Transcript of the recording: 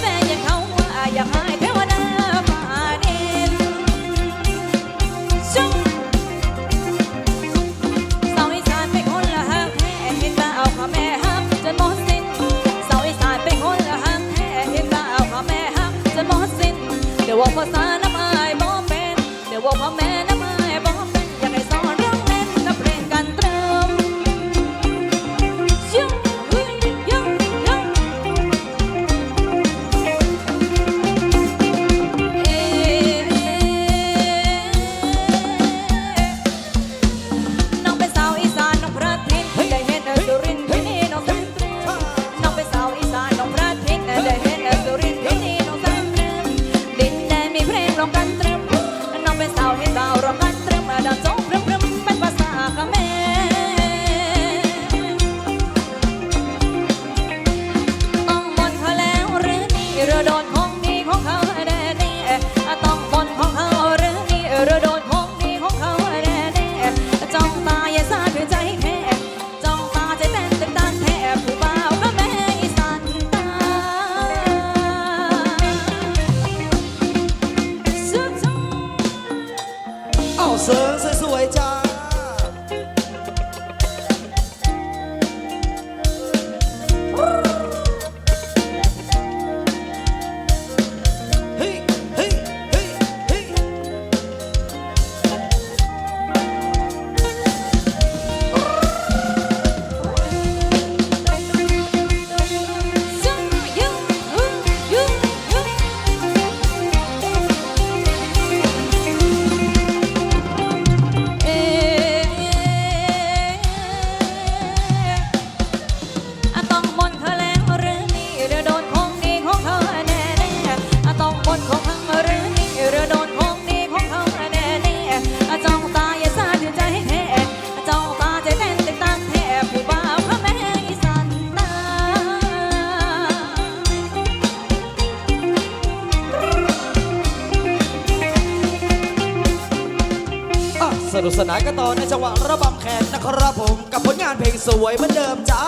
แต่ยังเขาว่าอย่าหาเทวดามานชุบสาวอีสาเป็นคนละหักแท้เห็นตาเอาข้าแม่หักจนหมดสิ้นสาวอีสาเป็นคนละหักแท้เห็นตาเอาข้าแม่หักจนหมดสิ้นเดี๋ยวว่าภาษาน้ำอายบ่เป็นเดี๋ยวว่าพ่อแม่ 十岁是为家 นุกสนานกันต่อในจังหวะระบำแขนนะครับผม กับผลงานเพลงสวยเหมือนเดิมจ้า